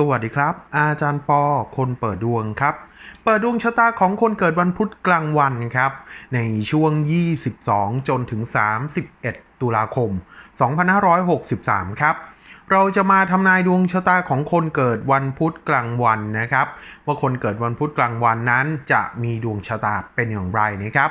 สวัสดีครับ อาจารย์ปอคนเปิดดวงครับ เปิดดวงชะตาของคนเกิดวันพุธกลางวันครับ ในช่วง 22 จนถึง 31 ตุลาคม 2563 ครับ เราจะมาทำนายดวงชะตาของคนเกิดวันพุธกลางวันนะครับ ว่าคนเกิดวันพุธกลางวันนั้นจะมีดวงชะตาเป็นอย่างไรนะครับ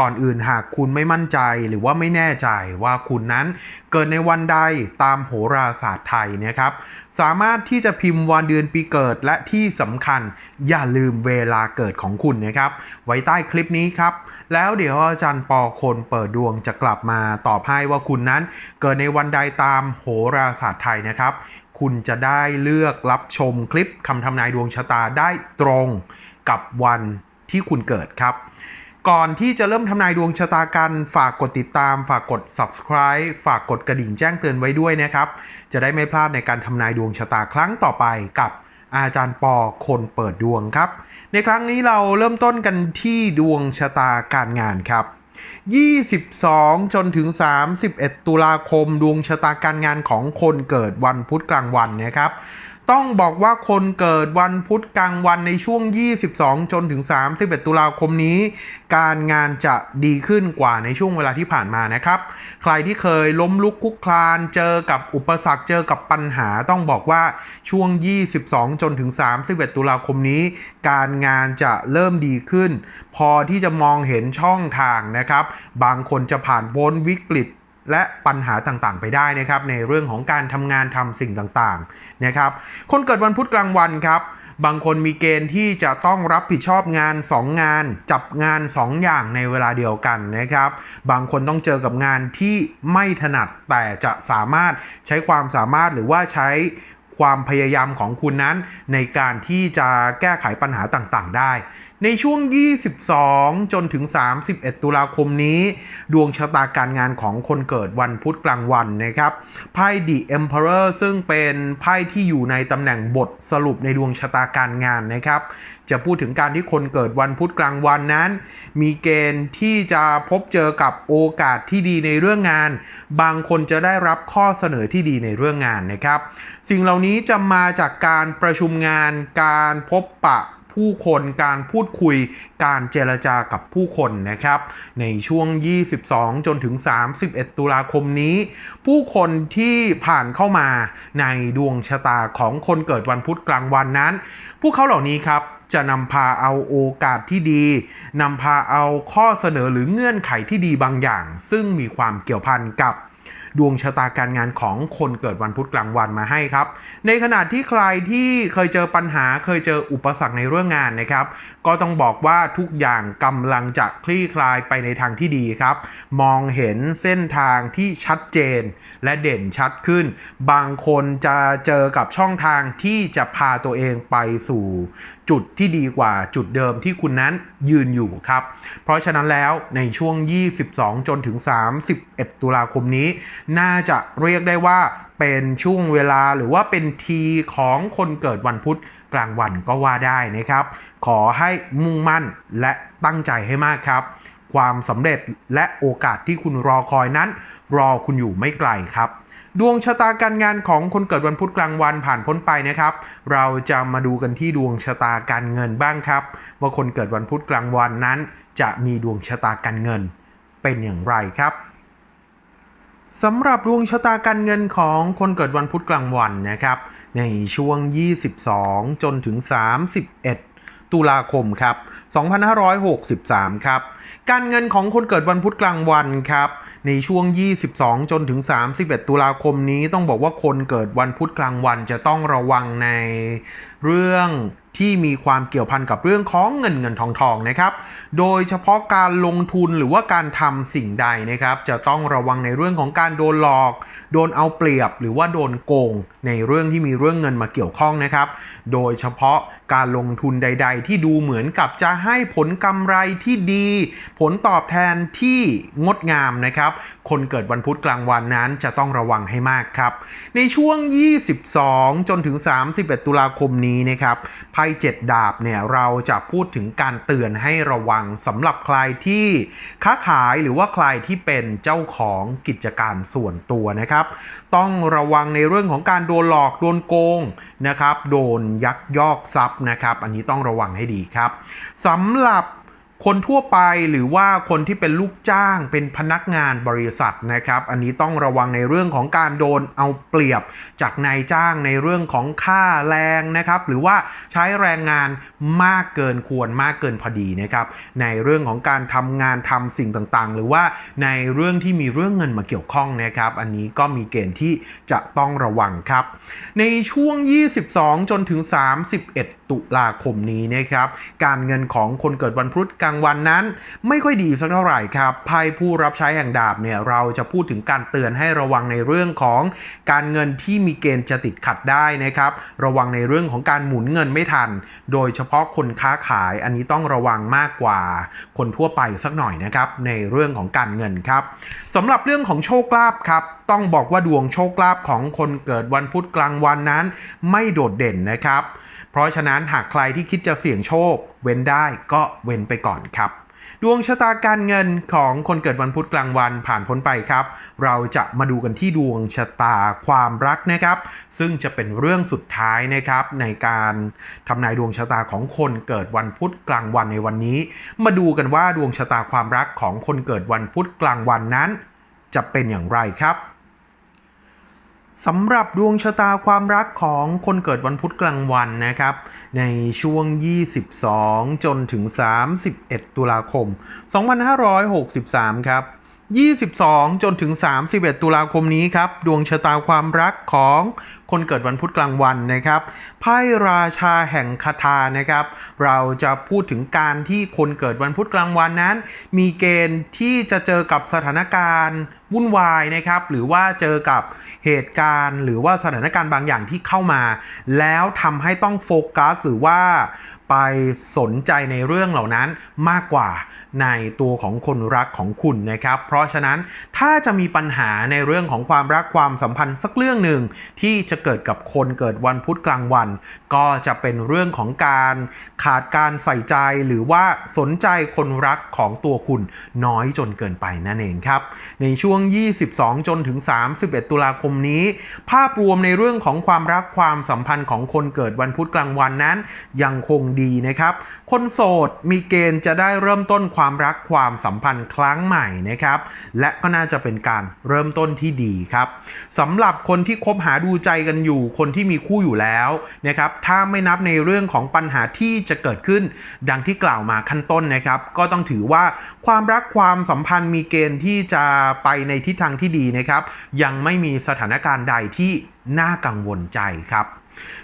ก่อนอื่นหากคุณไม่มั่นใจหรือว่าไม่แน่ใจว่าคุณนั้นเกิดในวันใดตามโหราศาสตร์ไทยนะครับ สามารถที่จะพิมพ์วันเดือนปีเกิดและที่สำคัญอย่าลืมเวลาเกิดของคุณนะครับ ไว้ใต้คลิปนี้ครับ แล้วเดี๋ยวอาจารย์ปอคนเปิดดวงจะกลับมาตอบให้ว่าคุณนั้น เกิดในวันใดตามโหราศาสตร์ไทยนะครับ คุณจะได้เลือกรับชมคลิปคำทำนายดวงชะตาได้ตรงกับวันที่คุณเกิดครับ ก่อนที่จะเริ่มทำนายดวงชะตากัน ฝากกดติดตาม ฝากกด subscribe ฝากกดกระดิ่งแจ้งเตือนไว้ด้วยนะครับ จะได้ไม่พลาดในการทำนายดวงชะตาครั้งต่อไปกับอาจารย์ปอคนเปิดดวงครับ ในครั้งนี้เราเริ่มต้นกันที่ดวงชะตาการงานครับ 22 จนถึง 31 ตุลาคมดวงชะตาการงานของคนเกิดวันพุธกลางวันนะครับ ต้องบอกว่าคนเกิดวันพุธกลางวันในช่วง 22 จนถึง 31 ตุลาคมนี้ การงานจะดีขึ้นกว่าในช่วงเวลาที่ผ่านมานะครับ ใครที่เคยล้มลุกคลุกคลาน เจอกับอุปสรรคเจอกับปัญหา ต้องบอกว่าช่วง 22 จนถึง 31 ตุลาคมนี้ การงานจะเริ่มดีขึ้น พอที่จะมองเห็นช่องทางนะครับ บางคนจะผ่านพ้นวิกฤต และปัญหาต่างๆ ไปได้นะครับในเรื่องของการทำงานทำสิ่งต่างๆนะครับคนเกิดวันพุธกลางวันครับบางคนมีเกณฑ์ที่จะต้องรับผิดชอบงาน 2 งาน จับงาน 2 อย่างในเวลาเดียวกันนะครับ บางคนต้องเจอกับงานที่ไม่ถนัดแต่จะสามารถใช้ความสามารถหรือว่าใช้ความพยายามของคุณนั้นในการที่จะแก้ไขปัญหาต่างๆ ได้ ในช่วง 22 จนถึง 31 ตุลาคมนี้ ดวงชะตาการงานของคนเกิดวันพุธกลางวันนะครับ ไพ่ The Emperor ซึ่งเป็นไพ่ที่อยู่ในตำแหน่งบทสรุปในดวงชะตาการงานนะครับ จะพูดถึงการที่คนเกิดวันพุธกลางวันนั้น มีเกณฑ์ที่จะพบเจอกับโอกาสที่ดีในเรื่องงาน บางคนจะได้รับข้อเสนอที่ดีในเรื่องงานนะครับ สิ่งเหล่านี้จะมาจากการประชุมงาน การพบปะ ผู้คนการพูดคุยการเจรจากับผู้คนนะครับ ในช่วง 22 จนถึง 31 ตุลาคมนี้ ผู้คนที่ผ่านเข้ามาในดวงชะตาของคนเกิดวันพุธกลางวันนั้น พวกเขาเหล่านี้ครับจะนำพาเอาโอกาสที่ดี นำพาเอาข้อเสนอหรือเงื่อนไขที่ดีบางอย่าง ซึ่งมีความเกี่ยวพันกับ ดวงชะตาการงานของคนเกิดวันพุธกลางวันมาให้ครับ ในขณะที่ใครที่เคยเจอปัญหาเคยเจออุปสรรคในเรื่องงานนะครับ ก็ต้องบอกว่าทุกอย่างกำลังจะคลี่คลายไปในทางที่ดีครับ มองเห็นเส้นทางที่ชัดเจน และเด่นชัดขึ้น บางคนจะเจอกับช่องทางที่จะพาตัวเองไปสู่ จุดที่ดีกว่าจุดเดิมที่คุณนั้นยืนอยู่ครับ เพราะฉะนั้นแล้วในช่วง 22 จนถึง 31 ตุลาคมนี้น่าจะเรียกได้ว่าเป็นช่วงเวลาหรือว่าเป็นทีของคนเกิดวันพุธกลางวันก็ว่าได้นะครับ ขอให้มุ่งมั่นและตั้งใจให้มากครับ ความสำเร็จและโอกาสที่คุณรอคอยนั้น รอคุณอยู่ไม่ไกลครับดวงชะตาการงานของคนเกิดวันพุธกลางวันผ่านพ้นไปนะครับ เราจะมาดูกันที่ดวงชะตาการเงินบ้างครับ ว่าคนเกิดวันพุธกลางวันนั้น จะมีดวงชะตาการเงินเป็นอย่างไรครับ สำหรับดวงชะตาการเงินของคนเกิดวันพุธกลางวันนะครับ ในช่วง 22 จนถึง 31 ตุลาคมครับ 2563 ครับ การเงินของคนเกิดวันพุธกลางวันครับ ในช่วง 22 จนถึง 31 ตุลาคมนี้ต้องบอกว่าคนเกิดวันพุธกลางวันจะต้องระวังในเรื่อง ที่มีความเกี่ยวพันกับเรื่องของเงินเงินทองทองนะครับ โดยเฉพาะการลงทุนหรือว่าการทำสิ่งใดนะครับ จะต้องระวังในเรื่องของการโดนหลอก โดนเอาเปรียบหรือว่าโดนโกง ในเรื่องที่มีเรื่องเงินมาเกี่ยวข้องนะครับ โดยเฉพาะการลงทุนใด ๆ ที่ดูเหมือนกับจะให้ผลกำไรที่ดี ผลตอบแทนที่งดงามนะครับ คนเกิดวันพุธกลางวันนั้นจะต้องระวังให้มากครับ ในช่วง 22 จนถึง 31 ตุลาคมนี้นะครับไพ่7 ดาบเนี่ยเราจะพูดถึงการเตือนให้ระวังสำหรับใครที่ค้าขายหรือว่าใครที่เป็นเจ้าของกิจการส่วนตัวนะครับ ต้องระวังในเรื่องของการโดนหลอกโดนโกงนะครับ โดนยักยอกทรัพย์นะครับ อันนี้ต้องระวังให้ดีครับสำหรับ คนทั่วไปหรือว่าคนที่เป็นลูกจ้างเป็นพนักงานบริษัทนะครับ อันนี้ต้องระวังในเรื่องของการโดนเอาเปรียบจากนายจ้างในเรื่องของค่าแรงนะครับ หรือว่าใช้แรงงานมากเกินควรมากเกินพอดีนะครับ ในเรื่องของการทำงานทำสิ่งต่างๆ หรือว่าในเรื่องที่มีเรื่องเงินมาเกี่ยวข้องนะครับ อันนี้ก็มีเกณฑ์ที่จะต้องระวังครับ ในช่วง 22 จนถึง 31 ตุลาคมนี้นะครับ การเงินของคนเกิดวันพุธกลางวันนั้น ไม่ค่อยดีสักเท่าไหร่ครับไพ่ผู้รับใช้แห่งดาบเนี่ยเราจะพูดถึงการเตือนให้ระวังในเรื่องของการเงินที่มีเกณฑ์จะติดขัดได้นะครับ ระวังในเรื่องของการหมุนเงินไม่ทัน โดยเฉพาะคนค้าขายอันนี้ต้องระวังมากกว่า คนทั่วไปสักหน่อยนะครับในเรื่องของการเงินครับสำหรับเรื่องของโชคลาภครับต้องบอกว่าดวงโชคลาภของคนเกิดวันพุธกลางวันนั้น ไม่โดดเด่นนะครับ ราะฉะนั้นหากใครที่คิดจะเสี่ยงโชค เว้นได้ก็เว้นไปก่อนครับ ดวงชะตาการเงินของคนเกิดวันพุธกลางวันผ่านพ้นไปครับ เราจะมาดูกันที่ดวงชะตาความรักนะครับ ซึ่งจะเป็นเรื่องสุดท้ายนะครับ ในการทำนายดวงชะตาของคนเกิดวันพุธกลางวันในวันนี้ มาดูกันว่าดวงชะตาความรักของคนเกิดวันพุธกลางวันนั้น จะเป็นอย่างไรครับ สำหรับดวงชะตาความรักของคนเกิดวันพุธกลางวันนะครับ ในช่วง 22 จนถึง 31 ตุลาคม 2563 ครับ 22 จนถึง 31 ตุลาคมนี้ครับ ดวงชะตาความรักของ คนเกิดวันพุธกลางวันนะครับไพ่ราชาแห่งคาถานะครับ เราจะพูดถึงการที่คนเกิดวันพุธกลางวันนั้น มีเกณฑ์ที่จะเจอกับสถานการณ์วุ่นวายนะครับ หรือว่าเจอกับเหตุการณ์ หรือว่าสถานการณ์บางอย่างที่เข้ามา แล้วทำให้ต้องโฟกัสหรือว่าไปสนใจในเรื่องเหล่านั้นมากกว่าในตัวของคนรักของคุณนะครับ เพราะฉะนั้นถ้าจะมีปัญหาในเรื่องของความรักความสัมพันธ์สักเรื่องหนึ่งที่จะเกิดกับคนเกิดวันพุธกลางวัน ก็จะเป็นเรื่องของการขาดการใส่ใจหรือว่าสนใจคนรักของตัวคุณน้อยจนเกินไปนั่นเองครับ ในช่วง 22 จนถึง 31 ตุลาคมนี้ ภาพรวมในเรื่องของความรักความสัมพันธ์ของคนเกิดวันพุธกลางวันนั้น ยังคงดีนะครับ คนโสดมีเกณฑ์จะได้เริ่มต้นความรักความสัมพันธ์ครั้งใหม่นะครับ และก็น่าจะเป็นการเริ่มต้นที่ดีครับสำหรับคนที่คบหาดูใจกันอยู่คนที่มีคู่อยู่แล้วนะครับถ้าไม่นับในเรื่องของปัญหาที่จะเกิดขึ้น ดังที่กล่าวมาขั้นต้นนะครับ ก็ต้องถือว่าความรักความสัมพันธ์มีเกณฑ์ที่จะไปในทิศทางที่ดีนะครับ ยังไม่มีสถานการณ์ใดที่น่ากังวลใจครับ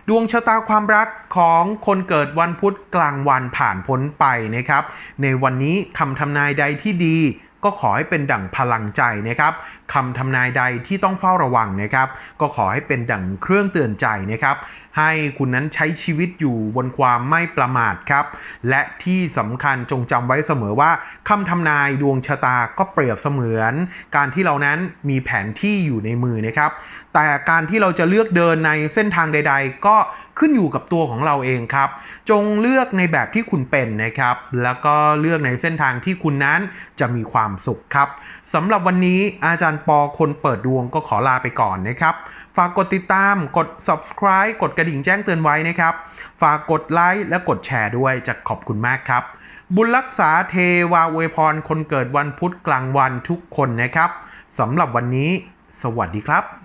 ดวงชะตาความรักของคนเกิดวันพุธกลางวันผ่านพ้นไปนะครับ ในวันนี้คำทำนายใดที่ดี ก็ขอให้เป็นดั่งพลังใจนะครับคำทำนายใดที่ต้องเฝ้าระวังนะครับ ก็ขอให้เป็นดั่งเครื่องเตือนใจนะครับ ให้คุณนั้นใช้ชีวิตอยู่บนความไม่ประมาทครับ และที่สำคัญจงจำไว้เสมอว่าคำทำนายดวงชะตาก็เปรียบเสมือน การที่เรานั้นมีแผนที่อยู่ในมือนะครับ แต่การที่เราจะเลือกเดินในเส้นทางใด ๆ ก็ขึ้นอยู่กับตัวของเราเองครับ จงเลือกในแบบที่คุณเป็นนะครับ แล้วก็เลือกในเส้นทางที่คุณนั้นจะมีความสุขครับสำหรับวันนี้อาจารย์ปอคนเปิดดวงก็ขอลาไปก่อนนะครับ ฝากกดติดตามกด subscribe กดกระดิ่งแจ้งเตือนไว้นะครับ ฝากกดไลค์และกดแชร์ด้วยจะขอบคุณมากครับ บุญรักษาเทวาเวพรคนเกิดวันพุธกลางวันทุกคนนะครับสำหรับวันนี้ สวัสดีครับ